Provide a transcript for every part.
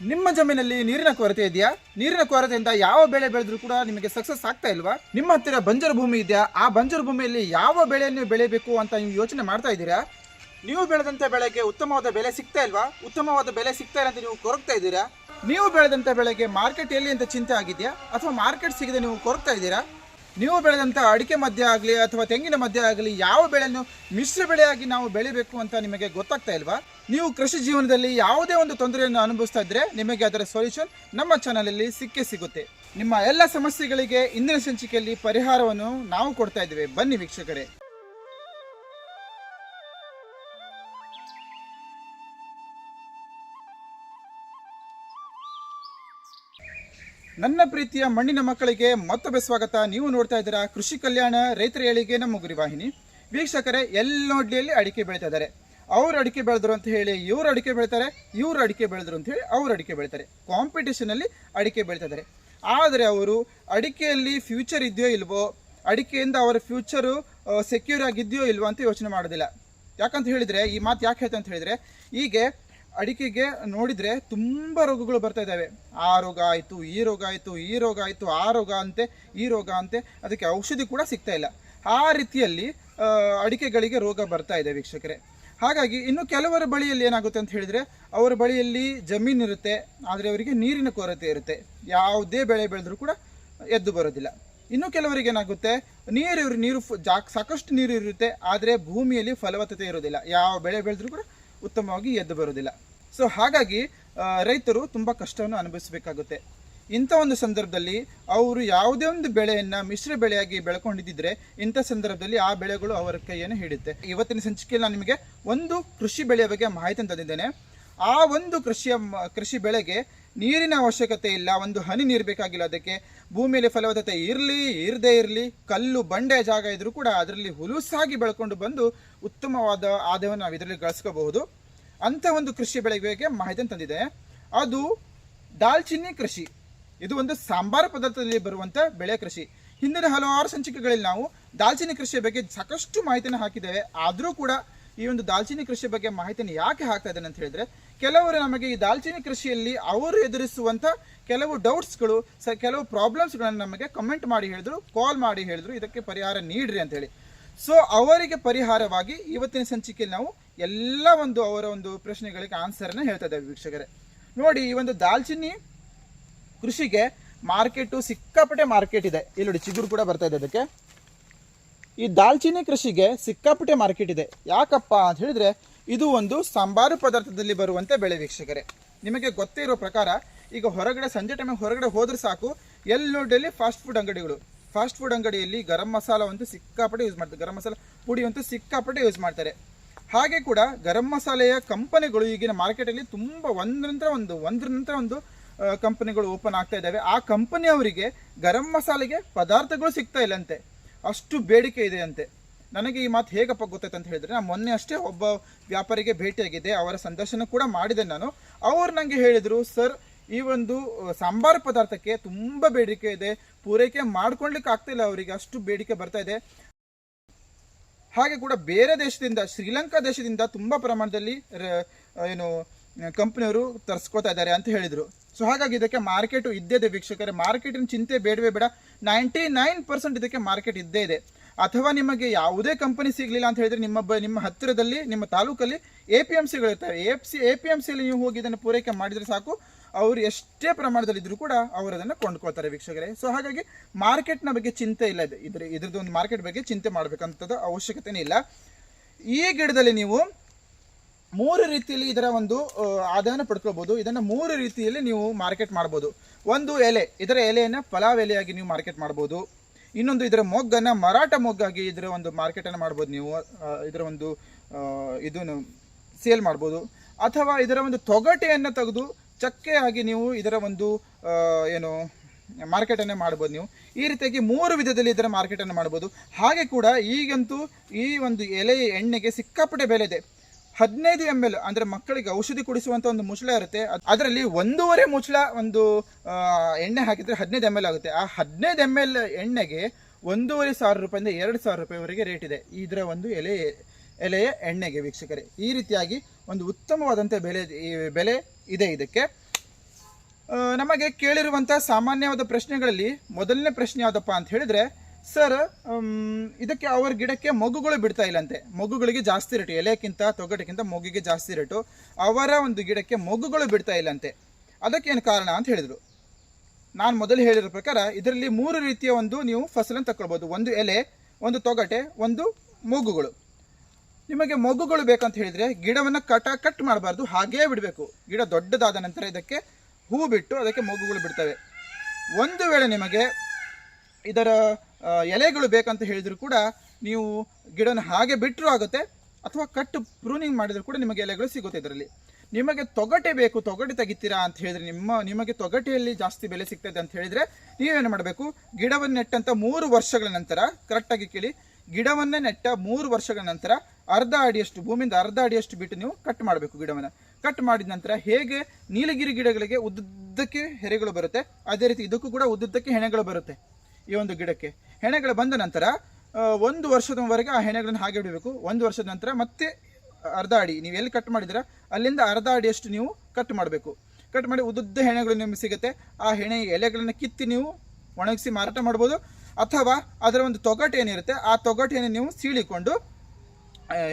ನಿಮ್ಮ ಜಮೀನಲ್ಲಿ ನೀರಿನ ಕೊರತೆ ಇದೆಯಾ? ನೀರಿನ ಕೊರತೆಯಿಂದ ಯಾವ ಬೆಳೆ ಬೆಳೆದ್ರೂ ಕೂಡ ನಿಮಗೆ ಸಕ್ಸಸ್ ಆಗ್ತಾ ಇಲ್ವಾ? ನಿಮ್ಮ ಹತ್ತಿರ ಬಂಜರು ಭೂಮಿ ಇದೆಯಾ? ಆ ಬಂಜರು ಭೂಮಿಯಲ್ಲಿ ಯಾವ ಬೆಳೆಯನ್ನು ಬೆಳೆಯಬೇಕು ಅಂತ ನೀವು ಯೋಚನೆ ಮಾಡ್ತಾ ಇದ್ದೀರಾ? ನೀವು ಬೆಳೆದಂತ ಬೆಳೆಗೆ ಉತ್ತಮವಾದ ಬೆಲೆ ಸಿಗ್ತಾ ಇಲ್ವಾ? ಉತ್ತಮವಾದ ಬೆಲೆ ಸಿಗ್ತಾ ಇಲ್ಲ ಅಂತ ನೀವು ಕೊರಗ್ತಾ ಇದ್ದೀರಾ? ನೀವು ಬೆಳೆದಂತ ಬೆಳೆಗೆ ಮಾರ್ಕೆಟ್ ಎಲ್ಲಿ ಅಂತ ಚಿಂತೆ ಆಗಿದೆಯಾ? ಅಥವಾ ಮಾರ್ಕೆಟ್ ಸಿಗದೆ ನೀವು ಕೊರಗ್ತಾ ಇದ್ದೀರಾ? ನೀವು ಬೆಳೆದಂಥ ಅಡಿಕೆ ಮಧ್ಯ ಆಗಲಿ ಅಥವಾ ತೆಂಗಿನ ಮಧ್ಯ ಆಗಲಿ ಯಾವ ಬೆಳೆಯನ್ನು ಮಿಶ್ರ ಬೆಳೆಯಾಗಿ ನಾವು ಬೆಳಿಬೇಕು ಅಂತ ನಿಮಗೆ ಗೊತ್ತಾಗ್ತಾ ಇಲ್ವಾ? ನೀವು ಕೃಷಿ ಜೀವನದಲ್ಲಿ ಯಾವುದೇ ಒಂದು ತೊಂದರೆಯನ್ನು ಅನುಭವಿಸ್ತಾ ಇದ್ರೆ ನಿಮಗೆ ಅದರ ಸೊಲ್ಯೂಷನ್ ನಮ್ಮ ಚಾನಲಲ್ಲಿ ಸಿಕ್ಕೇ ಸಿಗುತ್ತೆ. ನಿಮ್ಮ ಎಲ್ಲ ಸಮಸ್ಯೆಗಳಿಗೆ ಇಂದಿನ ಸಂಚಿಕೆಯಲ್ಲಿ ಪರಿಹಾರವನ್ನು ನಾವು ಕೊಡ್ತಾ ಇದ್ದೇವೆ. ಬನ್ನಿ ವೀಕ್ಷಕರೇ. ನನ್ನ ಪ್ರೀತಿಯ ಮಣ್ಣಿನ ಮಕ್ಕಳಿಗೆ ಮತ್ತೊಮ್ಮೆ ಸ್ವಾಗತ. ನೀವು ನೋಡ್ತಾ ಇದ್ದೀರಾ ಕೃಷಿ ಕಲ್ಯಾಣ ರೈತರ ಏಳಿಗೆ ನಮ್ಮ ಗುರಿವಾಹಿನಿ ವೀಕ್ಷಕರೇ ಎಲ್ಲಿ ನೋಡ್ಲಿಯಲ್ಲಿ ಅಡಿಕೆ ಬೆಳೀತಾ ಇದ್ದಾರೆ? ಅವ್ರು ಅಡಿಕೆ ಬೆಳೆದ್ರು ಅಂತ ಹೇಳಿ ಇವ್ರು ಅಡಿಕೆ ಬೆಳಿತಾರೆ, ಇವ್ರು ಅಡಿಕೆ ಬೆಳೆದ್ರು ಅಂತ ಹೇಳಿ ಅವ್ರು ಅಡಿಕೆ ಬೆಳಿತಾರೆ. ಕಾಂಪಿಟೇಷನಲ್ಲಿ ಅಡಿಕೆ ಬೆಳೀತಾ ಇದ್ದಾರೆ. ಆದರೆ ಅವರು ಅಡಿಕೆಯಲ್ಲಿ ಫ್ಯೂಚರ್ ಇದೆಯೋ ಇಲ್ವೋ, ಅಡಿಕೆಯಿಂದ ಅವರ ಫ್ಯೂಚರು ಸೆಕ್ಯೂರ್ ಆಗಿದೆಯೋ ಇಲ್ವೋ ಅಂತ ಯೋಚನೆ ಮಾಡೋದಿಲ್ಲ. ಯಾಕಂತ ಹೇಳಿದ್ರೆ, ಈ ಮಾತು ಯಾಕೆ ಹೇಳ್ತಾ ಅಂತ ಹೇಳಿದ್ರೆ, ಹೀಗೆ ಅಡಿಕೆಗೆ ನೋಡಿದ್ರೆ ತುಂಬ ರೋಗಗಳು ಬರ್ತಾ ಇದ್ದಾವೆ. ಆ ರೋಗ ಆಯಿತು, ಈ ರೋಗ ಆಯಿತು, ಈ ರೋಗ ಆಯಿತು, ಆ ರೋಗ ಅಂತೆ, ಈ ರೋಗ ಅಂತೆ, ಅದಕ್ಕೆ ಔಷಧಿ ಕೂಡ ಸಿಗ್ತಾ ಇಲ್ಲ. ಆ ರೀತಿಯಲ್ಲಿ ಅಡಿಕೆಗಳಿಗೆ ರೋಗ ಬರ್ತಾ ಇದೆ ವೀಕ್ಷಕರೇ. ಹಾಗಾಗಿ ಇನ್ನು ಕೆಲವರ ಬಳಿಯಲ್ಲಿ ಏನಾಗುತ್ತೆ ಅಂತ ಹೇಳಿದರೆ, ಅವರ ಬಳಿಯಲ್ಲಿ ಜಮೀನಿರುತ್ತೆ ಆದರೆ ಅವರಿಗೆ ನೀರಿನ ಕೊರತೆ ಇರುತ್ತೆ. ಯಾವುದೇ ಬೆಳೆ ಬೆಳೆದರೂ ಕೂಡ ಎದ್ದು ಬರೋದಿಲ್ಲ. ಇನ್ನು ಕೆಲವರಿಗೆ ಏನಾಗುತ್ತೆ, ನೀರು ಇವರು, ನೀರು ಫು- ಜಾ- ಸಾಕಷ್ಟು ನೀರು ಇರುತ್ತೆ, ಆದರೆ ಭೂಮಿಯಲ್ಲಿ ಫಲವತ್ತತೆ ಇರೋದಿಲ್ಲ. ಯಾವ ಬೆಳೆ ಬೆಳೆದರೂ ಕೂಡ ಉತ್ತಮವಾಗಿ ಎದ್ದು ಬರೋದಿಲ್ಲ. ಸೊ ಹಾಗಾಗಿ ರೈತರು ತುಂಬ ಕಷ್ಟವನ್ನು ಅನುಭವಿಸಬೇಕಾಗುತ್ತೆ. ಇಂಥ ಒಂದು ಸಂದರ್ಭದಲ್ಲಿ ಅವರು ಯಾವುದೇ ಒಂದು ಬೆಳೆಯನ್ನು ಮಿಶ್ರ ಬೆಳೆಯಾಗಿ ಬೆಳ್ಕೊಂಡಿದ್ದಿದ್ರೆ ಇಂಥ ಸಂದರ್ಭದಲ್ಲಿ ಆ ಬೆಳೆಗಳು ಅವರ ಕೈಯನ್ನು ಹಿಡಿಯುತ್ತೆ. ಇವತ್ತಿನ ಸಂಚಿಕೆಯಲ್ಲಿ ನಾನು ನಿಮಗೆ ಒಂದು ಕೃಷಿ ಬೆಳೆಯ ಬಗ್ಗೆ ಮಾಹಿತಿ ತಂದಿದ್ದೇನೆ. ಆ ಒಂದು ಕೃಷಿಯ ಕೃಷಿ ಬೆಳೆಗೆ ನೀರಿನ ಅವಶ್ಯಕತೆ ಇಲ್ಲ, ಒಂದು ಹನಿ ನೀರು ಬೇಕಾಗಿಲ್ಲ. ಅದಕ್ಕೆ ಭೂಮಿಯಲ್ಲಿ ಫಲವತ್ತತೆ ಇರಲಿ, ಇರದೇ ಇರಲಿ, ಕಲ್ಲು, ಬಂಡೆ ಜಾಗ ಇದ್ರೂ ಕೂಡ ಅದರಲ್ಲಿ ಹುಲುಸಾಗಿ ಬೆಳ್ಕೊಂಡು ಬಂದು ಉತ್ತಮವಾದ ಆದಾಯವನ್ನು ನಾವು ಇದರಲ್ಲಿ ಗಳಿಸ್ಕೋಬಹುದು. ಅಂಥ ಒಂದು ಕೃಷಿ ಬೆಳೆಗೆ ಮಾಹಿತಿ ತಂದಿದೆ ಅದು ದಾಲ್ಚಿನ್ನಿ ಕೃಷಿ. ಇದು ಒಂದು ಸಾಂಬಾರ ಪದಾರ್ಥದಲ್ಲಿ ಬರುವಂತ ಬೆಳೆ ಕೃಷಿ. ಹಿಂದಿನ ಹಲವಾರು ಸಂಚಿಕೆಗಳಲ್ಲಿ ನಾವು ದಾಲ್ಚಿನ್ನಿ ಕೃಷಿಯ ಬಗ್ಗೆ ಸಾಕಷ್ಟು ಮಾಹಿತಿಯನ್ನು ಹಾಕಿದ್ದೇವೆ. ಆದರೂ ಕೂಡ ಈ ಒಂದು ದಾಲ್ಚಿನ್ನಿ ಕೃಷಿ ಬಗ್ಗೆ ಮಾಹಿತಿಯನ್ನು ಯಾಕೆ ಹಾಕ್ತಾ ಇದ್ದಾನೆ ಅಂತ ಹೇಳಿದ್ರೆ, ಕೆಲವರು ನಮಗೆ ಈ ದಾಲ್ಚಿನ್ನಿ ಕೃಷಿಯಲ್ಲಿ ಅವರು ಎದುರಿಸುವಂತ ಕೆಲವು ಡೌಟ್ಸ್ಗಳು ಸ, ಕೆಲವು ಪ್ರಾಬ್ಲಮ್ಸ್ಗಳನ್ನು ನಮಗೆ ಕಮೆಂಟ್ ಮಾಡಿ ಹೇಳಿದ್ರು ಕಾಲ್ ಮಾಡಿ ಹೇಳಿದ್ರು, ಇದಕ್ಕೆ ಪರಿಹಾರ ನೀಡ್ರಿ ಅಂತ ಹೇಳಿ. ಸೊ ಅವರಿಗೆ ಪರಿಹಾರವಾಗಿ ಇವತ್ತಿನ ಸಂಚಿಕೆಯಲ್ಲಿ ನಾವು ಎಲ್ಲ ಒಂದು ಅವರ ಒಂದು ಪ್ರಶ್ನೆಗಳಿಗೆ ಆನ್ಸರ್ನ ಹೇಳ್ತಾ ಇದ್ದೇವೆ ವೀಕ್ಷಕರೇ. ನೋಡಿ, ಈ ಒಂದು ದಾಲ್ಚಿನ್ನಿ ಕೃಷಿಗೆ ಮಾರ್ಕೆಟು ಸಿಕ್ಕಾಪಟ್ಟೆ ಮಾರ್ಕೆಟ್ ಇದೆ. ಇಲ್ಲಿ ನೋಡಿ ಚಿಗುರು ಕೂಡ ಬರ್ತಾ ಇದೆ ಅದಕ್ಕೆ. ಈ ದಾಲ್ಚಿನ್ನಿ ಕೃಷಿಗೆ ಸಿಕ್ಕಾಪಟ್ಟೆ ಮಾರ್ಕೆಟ್ ಇದೆ. ಯಾಕಪ್ಪ ಅಂತ ಹೇಳಿದ್ರೆ ಇದು ಒಂದು ಸಾಂಬಾರು ಪದಾರ್ಥದಲ್ಲಿ ಬರುವಂತೆ ಬೆಳೆ ವೀಕ್ಷಕರೇ. ನಿಮಗೆ ಗೊತ್ತೇ ಇರೋ ಪ್ರಕಾರ ಈಗ ಹೊರಗಡೆ ಸಂಜೆ ಟೈಮಿಗೆ ಹೊರಗಡೆ ಹೋದ್ರೆ ಸಾಕು. ಎಲ್ಲಿ ನೋಡಲಿ ಫಾಸ್ಟ್ ಫುಡ್ ಅಂಗಡಿಗಳು. ಫಾಸ್ಟ್ ಫುಡ್ ಅಂಗಡಿಯಲ್ಲಿ ಗರಂ ಮಸಾಲ ಅಂತೂ ಸಿಕ್ಕಾಪಟ್ಟೆ ಯೂಸ್ ಮಾಡ್ತಾರೆ. ಗರಂ ಮಸಾಲ ಪುಡಿ ಅಂತೂ ಸಿಕ್ಕಾಪಟ್ಟೆ ಯೂಸ್ ಮಾಡ್ತಾರೆ. ಹಾಗೆ ಕೂಡ ಗರಂ ಮಸಾಲೆಯ ಕಂಪನಿಗಳು ಈಗಿನ ಮಾರ್ಕೆಟಲ್ಲಿ ತುಂಬ ಒಂದ್ರ ನಂತರ ಒಂದು ಒಂದ್ರ ನಂತರ ಒಂದು ಕಂಪನಿಗಳು ಓಪನ್ ಆಗ್ತಾ ಇದ್ದಾವೆ. ಆ ಕಂಪನಿಯವರಿಗೆ ಗರಂ ಮಸಾಲೆಗೆ ಪದಾರ್ಥಗಳು ಸಿಗ್ತಾ ಇಲ್ಲಂತೆ. ಅಷ್ಟು ಬೇಡಿಕೆ ಇದೆ ಅಂತೆ. ನನಗೆ ಈ ಮಾತು ಹೇಗಪ್ಪ ಗೊತ್ತಾಯ್ತು ಅಂತ ಹೇಳಿದ್ರೆ, ನಾನು ಮೊನ್ನೆ ಅಷ್ಟೇ ಒಬ್ಬ ವ್ಯಾಪಾರಿಗೆ ಭೇಟಿಯಾಗಿದೆ ಅವರ ಸಂದರ್ಶನ ಕೂಡ ಮಾಡಿದೆ ನಾನು. ಅವರು ನನಗೆ ಹೇಳಿದರು, ಸರ್, ಈ ಒಂದು ಸಾಂಬಾರು ಪದಾರ್ಥಕ್ಕೆ ತುಂಬ ಬೇಡಿಕೆ ಇದೆ. ಪೂರೈಕೆ ಮಾಡ್ಕೊಳ್ಲಿಕ್ಕೆ ಆಗ್ತಿಲ್ಲ ಅವರಿಗೆ. ಅಷ್ಟು ಬೇಡಿಕೆ ಬರ್ತಾ ಇದೆ. ಹಾಗೆ ಕೂಡ ಬೇರೆ ದೇಶದಿಂದ, ಶ್ರೀಲಂಕಾ ದೇಶದಿಂದ ತುಂಬ ಪ್ರಮಾಣದಲ್ಲಿ ಏನು ಕಂಪ್ನಿಯವರು ತರಿಸ್ಕೋತಾ ಇದ್ದಾರೆ ಅಂತ ಹೇಳಿದ್ರು. ಸೊ ಹಾಗಾಗಿ ಇದಕ್ಕೆ ಮಾರ್ಕೆಟ್ ಇದ್ದೇ ಇದೆ ವೀಕ್ಷಕರೇ. ಮಾರ್ಕೆಟಿನ ಚಿಂತೆ ಬೇಡವೇ ಬೇಡ. ನೈಂಟಿ ನೈನ್ ಪರ್ಸೆಂಟ್ ಇದಕ್ಕೆ ಮಾರ್ಕೆಟ್ ಇದ್ದೇ ಇದೆ. ಅಥವಾ ನಿಮಗೆ ಯಾವುದೇ ಕಂಪನಿ ಸಿಗಲಿಲ್ಲ ಅಂತ ಹೇಳಿದ್ರೆ ನಿಮ್ಮ ನಿಮ್ಮ ಹತ್ತಿರದಲ್ಲಿ, ನಿಮ್ಮ ತಾಲೂಕಲ್ಲಿ A P M ಸಿಗಳಿರ್ತವೆ A C A P M ಸಿಯಲ್ಲಿ ನೀವು ಹೋಗಿ ಇದನ್ನು ಪೂರೈಕೆ ಮಾಡಿದ್ರೆ ಸಾಕು. ಅವರು ಎಷ್ಟೇ ಪ್ರಮಾಣದಲ್ಲಿ ಇದ್ದರೂ ಕೂಡ ಅವರು ಅದನ್ನು ಕೊಂಡ್ಕೊಳ್ತಾರೆ ವೀಕ್ಷಕರೇ. ಸೊ ಹಾಗಾಗಿ ಮಾರ್ಕೆಟ್ನ ಬಗ್ಗೆ ಚಿಂತೆ ಇಲ್ಲ ಇದೆ. ಇದ್ರ, ಇದ್ರದ್ದು ಒಂದು ಮಾರ್ಕೆಟ್ ಬಗ್ಗೆ ಚಿಂತೆ ಮಾಡಬೇಕಂಥದ್ದು ಅವಶ್ಯಕತೆನೇ ಇಲ್ಲ. ಈ ಗಿಡದಲ್ಲಿ ನೀವು ಮೂರು ರೀತಿಯಲ್ಲಿ ಇದರ ಒಂದು ಆದಾಯನ ಪಡ್ಕೊಳ್ಬೋದು. ಇದನ್ನು ಮೂರು ರೀತಿಯಲ್ಲಿ ನೀವು ಮಾರ್ಕೆಟ್ ಮಾಡ್ಬೋದು. ಒಂದು ಎಲೆ, ಇದರ ಎಲೆಯನ್ನು ಪಲಾವ್ ಎಲೆಯಾಗಿ ನೀವು ಮಾರ್ಕೆಟ್ ಮಾಡ್ಬೋದು. ಇನ್ನೊಂದು ಇದರ ಮೊಗ್ಗನ್ನು ಮರಾಠ ಮೊಗ್ಗಾಗಿ ಇದರ ಒಂದು ಮಾರ್ಕೆಟನ್ನು ಮಾಡ್ಬೋದು ನೀವು. ಇದರ ಒಂದು ಇದು ಸೇಲ್ ಮಾಡ್ಬೋದು. ಅಥವಾ ಇದರ ಒಂದು ತೊಗಟೆಯನ್ನು ತೆಗೆದು ಚಕ್ಕೆಯಾಗಿ ನೀವು ಇದರ ಒಂದು ಏನು ಮಾರ್ಕೆಟನ್ನು ಮಾಡ್ಬೋದು ನೀವು. ಈ ರೀತಿಯಾಗಿ ಮೂರು ವಿಧದಲ್ಲಿ ಇದರ ಮಾರ್ಕೆಟನ್ನು ಮಾಡ್ಬೋದು. ಹಾಗೆ ಕೂಡ ಈಗಂತೂ ಈ ಒಂದು ಎಲೆ ಎಣ್ಣೆಗೆ ಸಿಕ್ಕಾಪಟ್ಟೆ ಬೆಲೆ ಇದೆ. ಹದಿನೈದು ಎಂ ಎಲ್ ಅಂದ್ರೆ ಮಕ್ಕಳಿಗೆ ಔಷಧಿ ಕುಡಿಸುವಂತ ಒಂದು ಮುಚ್ಚಳ ಇರುತ್ತೆ. ಅದ್- ಅದರಲ್ಲಿ ಒಂದೂವರೆ ಮುಚ್ಚಳ ಒಂದು ಎಣ್ಣೆ ಹಾಕಿದ್ರೆ ಹದಿನೈದು ಎಂ ಎಲ್ ಆಗುತ್ತೆ. ಆ ಹದಿನೈದು ಎಂ ಎಲ್ ಎಣ್ಣೆಗೆ ಒಂದೂವರೆ ಸಾವಿರ ರೂಪಾಯಿಂದ ಎರಡು ಸಾವಿರ ರೂಪಾಯಿವರೆಗೆ ರೇಟ್ ಇದೆ. ಇದರ ಒಂದು ಎಲೆ, ಎಲೆಯ ಎಣ್ಣೆಗೆ ವೀಕ್ಷಕರೇ. ಈ ರೀತಿಯಾಗಿ ಒಂದು ಉತ್ತಮವಾದಂಥ ಬೆಲೆ ಬೆಲೆ ಇದೆ ಇದಕ್ಕೆ. ನಮಗೆ ಕೇಳಿರುವಂಥ ಸಾಮಾನ್ಯವಾದ ಪ್ರಶ್ನೆಗಳಲ್ಲಿ ಮೊದಲನೇ ಪ್ರಶ್ನೆ ಯಾವುದಪ್ಪ ಅಂತ ಹೇಳಿದ್ರೆ ಸರ್ ಇದಕ್ಕೆ ಅವರ ಗಿಡಕ್ಕೆ ಮಗುಗಳು ಬಿಡ್ತಾ ಇಲ್ಲಂತೆ. ಮಗುಗಳಿಗೆ ಜಾಸ್ತಿ ರೇಟು ಎಲೆಕ್ಕಿಂತ ತೊಗಟಕ್ಕಿಂತ ಮಗುಗೆ ಜಾಸ್ತಿ ರೇಟು. ಅವರ ಒಂದು ಗಿಡಕ್ಕೆ ಮಗುಗಳು ಬಿಡ್ತಾ ಇಲ್ಲಂತೆ. ಅದಕ್ಕೇನು ಕಾರಣ ಅಂತ ಹೇಳಿದರು. ನಾನು ಮೊದಲು ಹೇಳಿರೋ ಪ್ರಕಾರ, ಇದರಲ್ಲಿ ಮೂರು ರೀತಿಯ ಒಂದು ನೀವು ಫಸಲನ್ನು ತಗೊಳ್ಬೋದು ಒಂದು ಎಲೆ, ಒಂದು ತೊಗಟೆ, ಒಂದು ಮಗುಗಳು. ನಿಮಗೆ ಮಗುಗಳು ಬೇಕಂತ ಹೇಳಿದರೆ ಗಿಡವನ್ನು ಕಟ, ಕಟ್ ಮಾಡಬಾರ್ದು, ಹಾಗೇ ಬಿಡಬೇಕು. ಗಿಡ ದೊಡ್ಡದಾದ ನಂತರ ಇದಕ್ಕೆ ಹೂ ಬಿಟ್ಟು ಅದಕ್ಕೆ ಮಗುಗಳು ಬಿಡ್ತವೆ. ಒಂದು ವೇಳೆ ನಿಮಗೆ ಇದರ ಎಲೆಗಳು ಬೇಕಂತ ಹೇಳಿದರೂ ಕೂಡ ನೀವು ಗಿಡನ ಹಾಗೆ ಬಿಟ್ಟರೂ ಆಗುತ್ತೆ, ಅಥವಾ ಕಟ್ ಪ್ರೂನಿಂಗ್ ಮಾಡಿದರೂ ಕೂಡ ನಿಮಗೆ ಎಲೆಗಳು ಸಿಗುತ್ತೆ ಇದರಲ್ಲಿ. ನಿಮಗೆ ತೊಗಟೆ ಬೇಕು, ತೊಗಟೆ ತೆಗಿತೀರಾ ಅಂತ ಹೇಳಿದ್ರೆ, ನಿಮ್ಮ, ನಿಮಗೆ ತೊಗಟೆಯಲ್ಲಿ ಜಾಸ್ತಿ ಬೆಲೆ ಸಿಗ್ತದೆ ಅಂತ ಹೇಳಿದ್ರೆ, ನೀವೇನು ಮಾಡಬೇಕು? ಗಿಡವನ್ನು ನೆಟ್ಟಂತ ಮೂರು ವರ್ಷಗಳ ನಂತರ ಕರೆಕ್ಟಾಗಿ ಕೇಳಿ, ಗಿಡವನ್ನೇ ನೆಟ್ಟ ಮೂರು ವರ್ಷಗಳ ನಂತರ ಅರ್ಧ ಅಡಿಯಷ್ಟು, ಭೂಮಿಯಿಂದ ಅರ್ಧ ಅಡಿಯಷ್ಟು ಬಿಟ್ಟು ನೀವು ಕಟ್ ಮಾಡಬೇಕು ಗಿಡವನ್ನು. ಕಟ್ ಮಾಡಿದ ನಂತರ ಹೇಗೆ ನೀಲಗಿರಿ ಗಿಡಗಳಿಗೆ ಉದ್ದುದ್ದಕ್ಕೆ ಹೆರೆಗಳು ಬರುತ್ತೆ, ಅದೇ ರೀತಿ ಇದಕ್ಕೂ ಕೂಡ ಉದ್ದುದ್ದಕ್ಕೆ ಹೆಣೆಗಳು ಬರುತ್ತೆ. ಈ ಒಂದು ಗಿಡಕ್ಕೆ. ಹೆಣೆಗಳು ಬಂದ ನಂತರ ಒಂದು ವರ್ಷದವರೆಗೆ ಆ ಹೆಣೆಗಳನ್ನು ಹಾಗೆ ಬಿಡಬೇಕು. ಒಂದು ವರ್ಷದ ನಂತರ ಮತ್ತೆ ಅರ್ಧ ಅಡಿ. ನೀವು ಎಲ್ಲಿ ಕಟ್ ಮಾಡಿದ್ರೆ ಅಲ್ಲಿಂದ ಅರ್ಧ ಅಡಿಯಷ್ಟು ನೀವು ಕಟ್ ಮಾಡಬೇಕು. ಕಟ್ ಮಾಡಿ ಉದ್ದುದ್ದ ಹೆಣೆಗಳು ನಿಮಗೆ ಸಿಗುತ್ತೆ. ಆ ಹೆಣೆ ಎಲೆಗಳನ್ನು ಕಿತ್ತಿ ನೀವು ಒಣಗಿಸಿ ಮಾರಾಟ ಮಾಡ್ಬೋದು. ಅಥವಾ ಅದರ ಒಂದು ತೊಗಟೆ ಏನಿರುತ್ತೆ ಆ ತೊಗಟೆಯನ್ನು ನೀವು ಸೀಳಿಕೊಂಡು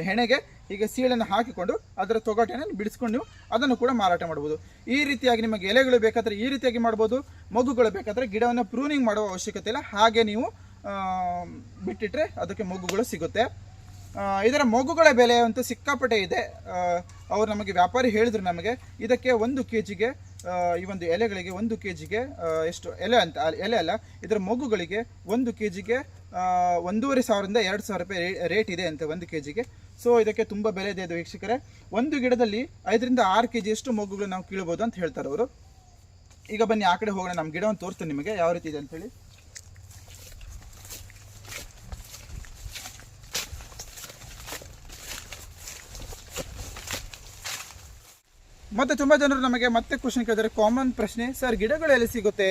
ಹೆಣೆಗೆ ಹೀಗೆ ಸೀಳನ್ನು ಹಾಕಿಕೊಂಡು ಅದರ ತೊಗಟೆಯನ್ನು ಬಿಡಿಸ್ಕೊಂಡು ನೀವು ಅದನ್ನು ಕೂಡ ಮಾರಾಟ ಮಾಡ್ಬೋದು. ಈ ರೀತಿಯಾಗಿ ನಿಮಗೆ ಎಲೆಗಳು ಬೇಕಾದರೆ ಈ ರೀತಿಯಾಗಿ ಮಾಡ್ಬೋದು, ಮಗುಗಳು ಬೇಕಾದರೆ ಗಿಡವನ್ನು ಪ್ರೂನಿಂಗ್ ಮಾಡುವ ಅವಶ್ಯಕತೆ ಇಲ್ಲ. ಹಾಗೆ ನೀವು ಬಿಟ್ಟಿಟ್ಟರೆ ಅದಕ್ಕೆ ಮಗುಗಳು ಸಿಗುತ್ತೆ. ಇದರ ಮಗುಗಳ ಬೆಲೆ ಅಂತೂ ಸಿಕ್ಕಾಪಟ್ಟೆ ಇದೆ. ಅವರು ನಮಗೆ ವ್ಯಾಪಾರಿ ಹೇಳಿದ್ರು ನಮಗೆ, ಇದಕ್ಕೆ ಒಂದು ಕೆ ಜಿಗೆ ಈ ಒಂದು ಎಲೆಗಳಿಗೆ ಒಂದು ಕೆ ಜಿಗೆ ಎಷ್ಟು ಎಲೆ ಅಂತ ಎಲೆ ಅಲ್ಲ, ಇದರ ಮಗುಗಳಿಗೆ ಒಂದು ಕೆ ಜಿಗೆ ಒಂದೂವರೆ ಸಾವಿರದಿಂದ ಎರಡು ಸಾವಿರ ರೂಪಾಯಿ ರೇಟ್ ಇದೆ ಅಂತ ಒಂದು ಕೆ ಜಿಗೆ ಸೊ ಇದಕ್ಕೆ ತುಂಬ ಬೆಲೆ ಇದೆ ಅದು ವೀಕ್ಷಕರೇ. ಒಂದು ಗಿಡದಲ್ಲಿ ಐದರಿಂದ ಆರು ಕೆ ಜಿಯಷ್ಟು ಮೊಗ್ಗುಗಳು ನಾವು ಕೀಳ್ಬೋದು ಅಂತ ಹೇಳ್ತಾರೆ ಅವರು. ಈಗ ಬನ್ನಿ, ಆ ಕಡೆ ಹೋಗೋಣ. ನಮ್ಮ ಗಿಡವನ್ನು ತೋರಿಸ್ತೇನೆ ನಿಮಗೆ. ಯಾವ ರೀತಿ ಇದೆ ಅಂತೇಳಿ ಮತ್ತೆ ತುಂಬಾ ಜನರು ನಮಗೆ ಮತ್ತೆ ಕ್ವಶನ್ ಕೇಳಿದರೆ ಕಾಮನ್ ಪ್ರಶ್ನೆ, ಸರ್, ಗಿಡಗಳು ಎಲ್ಲಿ ಸಿಗುತ್ತೆ?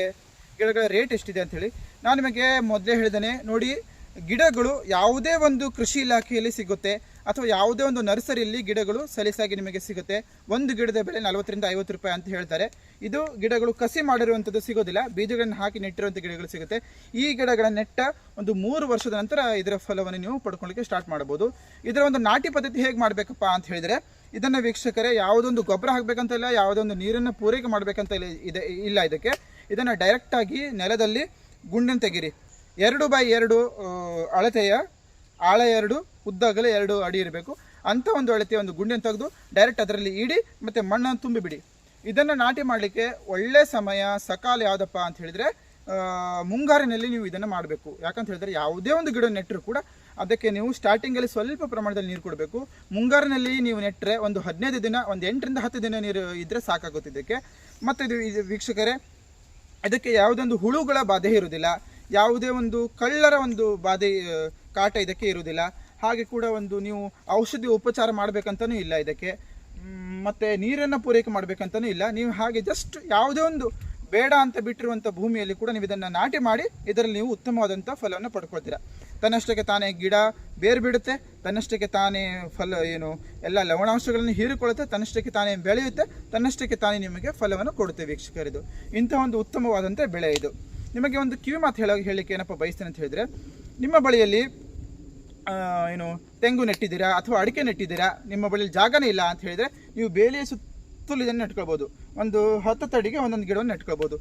ಗಿಡಗಳ ರೇಟ್ ಎಷ್ಟಿದೆ? ಅಂತ ಹೇಳಿ. ನಾನು ನಿಮಗೆ ಮೊದಲೇ ಹೇಳಿದ್ದೇನೆ, ನೋಡಿ, ಗಿಡಗಳು ಯಾವುದೇ ಒಂದು ಕೃಷಿ ಇಲಾಖೆಯಲ್ಲಿ ಸಿಗುತ್ತೆ. ಅಥವಾ ಯಾವುದೇ ಒಂದು ನರ್ಸರಿಯಲ್ಲಿ ಗಿಡಗಳು ಸಲೀಸಾಗಿ ನಿಮಗೆ ಸಿಗುತ್ತೆ. ಒಂದು ಗಿಡದ ಬೆಲೆ ನಲವತ್ತರಿಂದ ಐವತ್ತು ರೂಪಾಯಿ ಅಂತ ಹೇಳ್ತಾರೆ. ಇದು ಗಿಡಗಳು ಕಸಿ ಮಾಡಿರುವಂಥದ್ದು ಸಿಗೋದಿಲ್ಲ. ಬೀಜಗಳನ್ನು ಹಾಕಿ ನೆಟ್ಟಿರುವಂಥ ಗಿಡಗಳು ಸಿಗುತ್ತೆ. ಈ ಗಿಡಗಳ ನೆಟ್ಟ ಒಂದು ಮೂರು ವರ್ಷದ ನಂತರ ಇದರ ಫಲವನ್ನು ನೀವು ಪಡ್ಕೊಳ್ಳಿಕ್ಕೆ ಸ್ಟಾರ್ಟ್ ಮಾಡ್ಬೋದು ಇದರ ಒಂದು ನಾಟಿ ಪದ್ಧತಿ ಹೇಗೆ ಮಾಡಬೇಕಪ್ಪ ಅಂತ ಹೇಳಿದರೆ, ಇದನ್ನು ವೀಕ್ಷಕರೇ, ಯಾವುದೊಂದು ಗೊಬ್ಬರ ಹಾಕಬೇಕಂತ ಇಲ್ಲ, ಯಾವುದೊಂದು ನೀರನ್ನು ಪೂರೈಕೆ ಮಾಡಬೇಕಂತ ಇಲ್ಲ, ಇದೆ, ಇಲ್ಲ ಇದಕ್ಕೆ. ಇದನ್ನು ಡೈರೆಕ್ಟಾಗಿ ನೆಲದಲ್ಲಿ ಗುಂಡನ್ನು ತೆಗೀರಿ. ಎರಡು ಬೈ ಎರಡು ಅಳತೆಯ ಆಳ ಎರಡು ಉದ್ದ ಅಗಲ ಎರಡು ಅಡಿ ಇರಬೇಕು. ಅಂಥ ಒಂದು ಅಳತೆ ಒಂದು ಗುಂಡಿಯನ್ನು ತೆಗೆದು ಡೈರೆಕ್ಟ್ ಅದರಲ್ಲಿ ಇಡಿ, ಮತ್ತು ಮಣ್ಣನ್ನು ತುಂಬಿಬಿಡಿ. ಇದನ್ನು ನಾಟಿ ಮಾಡಲಿಕ್ಕೆ ಒಳ್ಳೆ ಸಮಯ, ಸಕಾಲ ಯಾವುದಪ್ಪ ಅಂತ ಹೇಳಿದರೆ ಮುಂಗಾರಿನಲ್ಲಿ ನೀವು ಇದನ್ನು ಮಾಡಬೇಕು. ಯಾಕಂತ ಹೇಳಿದ್ರೆ ಯಾವುದೇ ಒಂದು ಗಿಡ ನೆಟ್ಟರು ಕೂಡ ಅದಕ್ಕೆ ನೀವು ಸ್ಟಾರ್ಟಿಂಗಲ್ಲಿ ಸ್ವಲ್ಪ ಪ್ರಮಾಣದಲ್ಲಿ ನೀರು ಕೊಡಬೇಕು. ಮುಂಗಾರಿನಲ್ಲಿ ನೀವು ನೆಟ್ಟರೆ ಒಂದು ಹದಿನೈದು ದಿನ, ಒಂದು ಎಂಟರಿಂದ ಹತ್ತು ದಿನ ನೀರು ಇದ್ದರೆ ಸಾಕಾಗುತ್ತೆ ಇದಕ್ಕೆ. ಮತ್ತು ಇದು ಇದು ವೀಕ್ಷಕರೇ ಇದಕ್ಕೆ ಯಾವುದೊಂದು ಹುಳುಗಳ ಬಾಧೆ ಇರುವುದಿಲ್ಲ. ಯಾವುದೇ ಒಂದು ಕಳ್ಳರ ಒಂದು ಬಾಧೆ ಕಾಟ ಇದಕ್ಕೆ ಇರುವುದಿಲ್ಲ. ಹಾಗೆ ಕೂಡ ಒಂದು ನೀವು ಔಷಧಿ ಉಪಚಾರ ಮಾಡಬೇಕಂತನೂ ಇಲ್ಲ ಇದಕ್ಕೆ. ಮತ್ತು ನೀರನ್ನು ಪೂರೈಕೆ ಮಾಡಬೇಕಂತನೂ ಇಲ್ಲ. ನೀವು ಹಾಗೆ ಜಸ್ಟ್ ಯಾವುದೇ ಒಂದು ಬೇಡ ಅಂತ ಬಿಟ್ಟಿರುವಂಥ ಭೂಮಿಯಲ್ಲಿ ಕೂಡ ನೀವು ಇದನ್ನು ನಾಟಿ ಮಾಡಿ ಇದರಲ್ಲಿ ನೀವು ಉತ್ತಮವಾದಂಥ ಫಲವನ್ನು ಪಡ್ಕೊಳ್ತೀರಾ. ತನ್ನಷ್ಟಕ್ಕೆ ತಾನೇ ಗಿಡ ಬೇರು ಬಿಡುತ್ತೆ, ತನ್ನಷ್ಟಕ್ಕೆ ತಾನೇ ಫಲ ಏನು, ಎಲ್ಲ ಲವಣಾಂಶಗಳನ್ನು ಹೀರಿಕೊಳ್ಳುತ್ತೆ, ತನ್ನಷ್ಟಕ್ಕೆ ತಾನೇ ಬೆಳೆಯುತ್ತೆ, ತನ್ನಷ್ಟಕ್ಕೆ ತಾನೇ ನಿಮಗೆ ಫಲವನ್ನು ಕೊಡುತ್ತೆ ವೀಕ್ಷಕರಿದು. ಇಂಥ ಒಂದು ಉತ್ತಮವಾದಂಥ ಬೆಳೆ ಇದು. ನಿಮಗೆ ಒಂದು ಕಿವಿ ಮಾತು ಹೇಳೋ, ಹೇಳಲಿಕ್ಕೆ ಏನಪ್ಪ ಬಯಸ್ತೇನೆ ಅಂತ ಹೇಳಿದರೆ, ನಿಮ್ಮ ಬಳಿಯಲ್ಲಿ ಏನು, ತೆಂಗು ನೆಟ್ಟಿದ್ದೀರಾ ಅಥವಾ ಅಡಿಕೆ ನೆಟ್ಟಿದ್ದೀರಾ? ನಿಮ್ಮ ಬಳಿ ಜಾಗನೇ ಇಲ್ಲ ಅಂತ ಹೇಳಿದರೆ ನೀವು ಬೇಲಿಯ ಸುತ್ತಲೂ ಇದನ್ನು ನೆಟ್ಕೊಳ್ಬೋದು. ಒಂದು ಹತ್ತು ತಡಿಗೆ ಒಂದೊಂದು ಗಿಡವನ್ನು ನೆಟ್ಕೊಳ್ಬೋದು.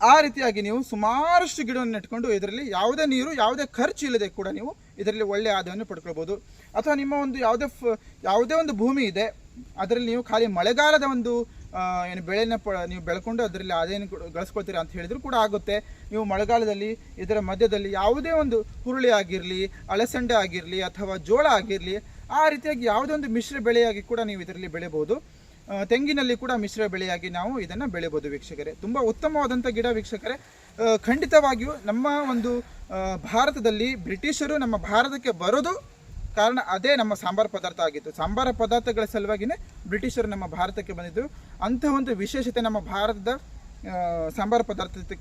ಆ ರೀತಿಯಾಗಿ ನೀವು ಸುಮಾರಷ್ಟು ಗಿಡವನ್ನು ನೆಟ್ಕೊಂಡು ಇದರಲ್ಲಿ ಯಾವುದೇ ನೀರು, ಯಾವುದೇ ಖರ್ಚು ಇಲ್ಲದೆ ಕೂಡ ನೀವು ಇದರಲ್ಲಿ ಒಳ್ಳೆಯ ಆದಾಯವನ್ನು ಪಡ್ಕೊಳ್ಬೋದು. ಅಥವಾ ನಿಮ್ಮ ಒಂದು ಯಾವುದೇ ಯಾವುದೇ ಒಂದು ಭೂಮಿ ಇದೆ, ಅದರಲ್ಲಿ ನೀವು ಖಾಲಿ ಮಳೆಗಾಲದ ಒಂದು ಏನು ಬೆಳೆನ ಪ, ನೀವು ಬೆಳ್ಕೊಂಡು ಅದರಲ್ಲಿ ಆದಾಯನ ಗಳಿಸ್ಕೊಳ್ತೀರಾ ಅಂತ ಹೇಳಿದ್ರು ಕೂಡ ಆಗುತ್ತೆ. ನೀವು ಮಳೆಗಾಲದಲ್ಲಿ, ಇದರ ಮಧ್ಯದಲ್ಲಿ ಯಾವುದೇ ಒಂದು ಹುರುಳಿ ಆಗಿರಲಿ, ಅಲಸಂಡೆ ಆಗಿರಲಿ ಅಥವಾ ಜೋಳ ಆಗಿರಲಿ, ಆ ರೀತಿಯಾಗಿ ಯಾವುದೇ ಒಂದು ಮಿಶ್ರ ಬೆಳೆಯಾಗಿ ಕೂಡ ನೀವು ಇದರಲ್ಲಿ ಬೆಳೆಬಹುದು ತೆಂಗಿನಲ್ಲಿ ಕೂಡ ಮಿಶ್ರ ಬೆಳೆಯಾಗಿ ನಾವು ಇದನ್ನು ಬೆಳೆಬೋದು ವೀಕ್ಷಕರೇ. ತುಂಬ ಉತ್ತಮವಾದಂಥ ಗಿಡ ವೀಕ್ಷಕರೇ. ಖಂಡಿತವಾಗಿಯೂ ನಮ್ಮ ಒಂದು ಭಾರತದಲ್ಲಿ ಬ್ರಿಟಿಷರು ನಮ್ಮ ಭಾರತಕ್ಕೆ ಬರೋದು ಕಾರಣ ಅದೇ ನಮ್ಮ ಸಾಂಬಾರು ಪದಾರ್ಥ ಆಗಿತ್ತು. ಸಾಂಬಾರ ಪದಾರ್ಥಗಳ ಸಲುವಾಗಿನೇ ಬ್ರಿಟಿಷರು ನಮ್ಮ ಭಾರತಕ್ಕೆ ಬಂದಿದ್ದರು. ಅಂಥ ಒಂದು ವಿಶೇಷತೆ ನಮ್ಮ ಭಾರತದ ಸಾಂಬಾರು ಪದಾರ್ಥ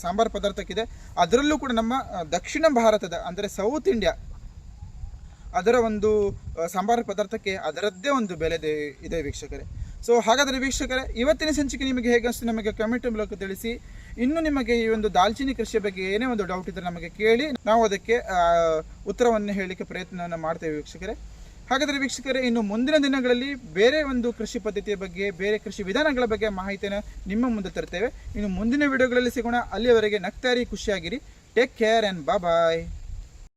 ಸಾಂಬಾರು ಪದಾರ್ಥಕ್ಕಿದೆ. ಅದರಲ್ಲೂ ಕೂಡ ನಮ್ಮ ದಕ್ಷಿಣ ಭಾರತದ, ಅಂದರೆ ಸೌತ್ ಇಂಡಿಯಾ ಅದರ ಒಂದು ಸಾಂಬಾರು ಪದಾರ್ಥಕ್ಕೆ ಅದರದ್ದೇ ಒಂದು ಬೆಲೆ ಇದೆ- ಇದೆ ವೀಕ್ಷಕರೇ. ಸೊ ಹಾಗಾದರೆ ವೀಕ್ಷಕರೇ, ಇವತ್ತಿನ ಸಂಚಿಕೆ ನಿಮಗೆ ಹೇಗೆ ಅನಿಸ್ತು ನಮಗೆ ಕಮೆಂಟ್ ಮೂಲಕ ತಿಳಿಸಿ. ಇನ್ನು ನಿಮಗೆ ಈ ಒಂದು ದಾಲ್ಚಿನ್ನಿ ಕೃಷಿಯ ಬಗ್ಗೆ ಏನೇ ಒಂದು ಡೌಟ್ ಇದ್ದರೆ ನಮಗೆ ಕೇಳಿ, ನಾವು ಅದಕ್ಕೆ ಉತ್ತರವನ್ನು ಹೇಳಲಿಕ್ಕೆ ಪ್ರಯತ್ನವನ್ನು ಮಾಡ್ತೇವೆ ವೀಕ್ಷಕರೇ. ಹಾಗಾದರೆ ವೀಕ್ಷಕರೇ, ಇನ್ನು ಮುಂದಿನ ದಿನಗಳಲ್ಲಿ ಬೇರೆ ಒಂದು ಕೃಷಿ ಪದ್ಧತಿಯ ಬಗ್ಗೆ, ಬೇರೆ ಕೃಷಿ ವಿಧಾನಗಳ ಬಗ್ಗೆ ಮಾಹಿತಿಯನ್ನು ನಿಮ್ಮ ಮುಂದೆ ತರ್ತೇವೆ. ಇನ್ನು ಮುಂದಿನ ವಿಡಿಯೋಗಳಲ್ಲಿ ಸಿಗೋಣ. ಅಲ್ಲಿಯವರೆಗೆ ನಗ್ತಾರಿ ಖುಷಿಯಾಗಿರಿ. Take care and bye